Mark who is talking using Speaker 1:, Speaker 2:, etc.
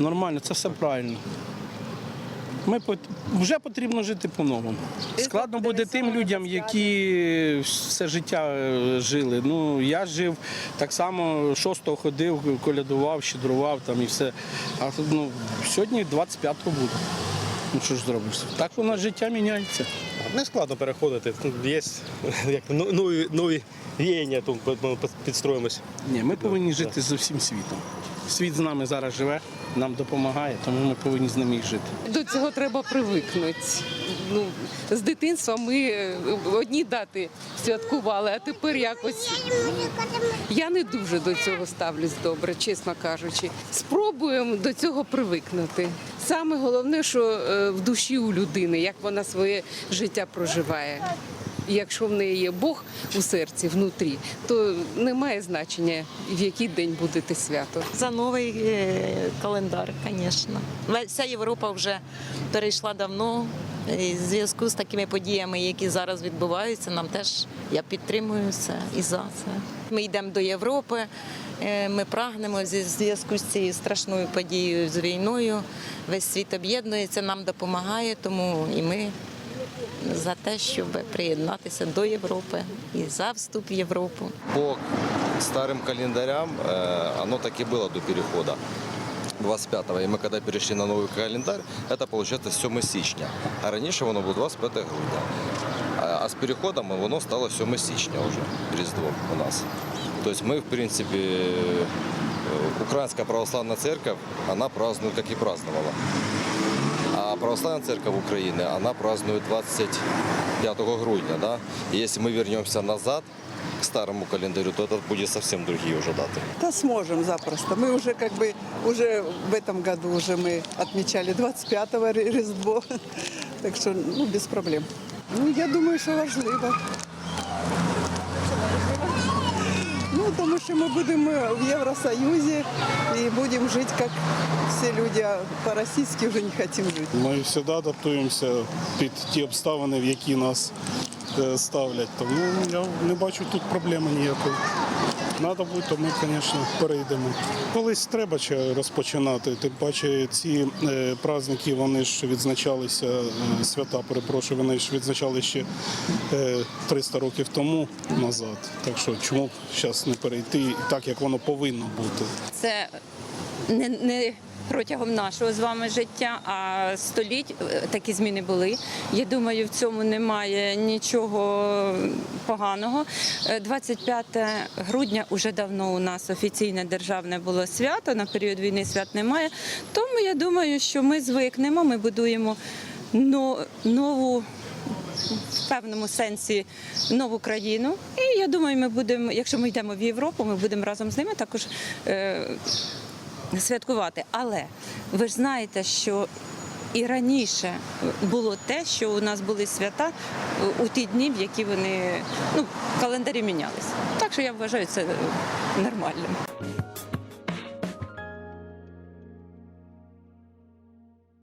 Speaker 1: нормально, це все правильно. Ми пот- вже потрібно жити по-новому. Складно буде тим людям, які все життя е, жили. Ну я жив так само, шостого ходив, колядував, щедрував там і все. А ну, сьогодні 25-го буде. Ну що ж зробиш? Так воно життя міняється.
Speaker 2: Не складно переходити. Тут є як, ну- нові, нові віяння, тут ми підстроїмось.
Speaker 1: Ні, ми повинні жити з усім світом. Світ з нами зараз живе, нам допомагає, тому ми повинні з ними і жити.
Speaker 3: До цього треба привикнути. Ну, з дитинства ми е, одні дати святкували, а тепер якось я не дуже до цього ставлюсь добре, чесно кажучи. Спробуємо до цього привикнути. Саме головне, що е, в душі у людини, як вона своє життя проживає. І Якщо в неї є Бог у серці внутрі, то немає значення, в який день будете свято.
Speaker 4: За новий е, календар, звісно. Вся Європа вже перейшла давно. І в зв'язку з такими подіями, які зараз відбуваються, нам теж я підтримую це і за це. Ми йдемо до Європи. е, Ми прагнемо зі зв'язку з цією страшною подією з війною. Весь світ об'єднується, нам допомагає, тому і ми за те, щоб приєднатися до Європи і за вступ в Європу.
Speaker 5: По старым календарям э, оно так и было до перехода 25-го. И мы когда перешли на новый календарь, это получается 7 січня. А раніше воно було 25 грудня. А, а з переходом воно стало 7 січня вже, Різдво у нас. Тобто ми, в принципі, э, Українська православна церковь, вона празднует, як і праздновала. А православная церковь Украины, она празднует 25 грудня. Да? И если мы вернемся назад к старому календарю, то это будет совсем другие уже даты.
Speaker 6: Да сможем запросто. Мы уже как бы, уже в этом году уже мы отмечали 25-го Ри- Різдво. Так що, ну, без проблем. Ну, я думаю, що важливо. Що ми будемо в Євросоюзі і будемо жити, як всі люди, по-російськи вже не хочемо жити.
Speaker 7: Ми завжди адаптуємося під ті обставини, в які нас е, ставлять. Тому я не бачу тут проблеми ніякої. Треба буде, то ми, звісно, перейдемо. Колись треба ще розпочинати. Тим паче ці е, праздники, вони ж відзначалися, е, свята, перепрошую, вони ж відзначали ще е, 300 років тому назад. Так що чому б зараз не перейти так, як воно повинно бути?
Speaker 8: це не, не протягом нашого з вами життя, а століть е, такі зміни були. Я думаю, в цьому немає нічого поганого. Е, 25 грудня уже давно у нас офіційне державне було свято. На період війни свят немає. Тому я думаю, що ми звикнемо, ми будуємо нову в певному сенсі нову країну. І я думаю, ми будемо, якщо ми йдемо в Європу, ми будемо разом з ними також е, святкувати. Але ви ж знаєте, що і раніше було те, що у нас були свята у ті дні, в які вони ну, календарі мінялися. Так що я вважаю це нормальним.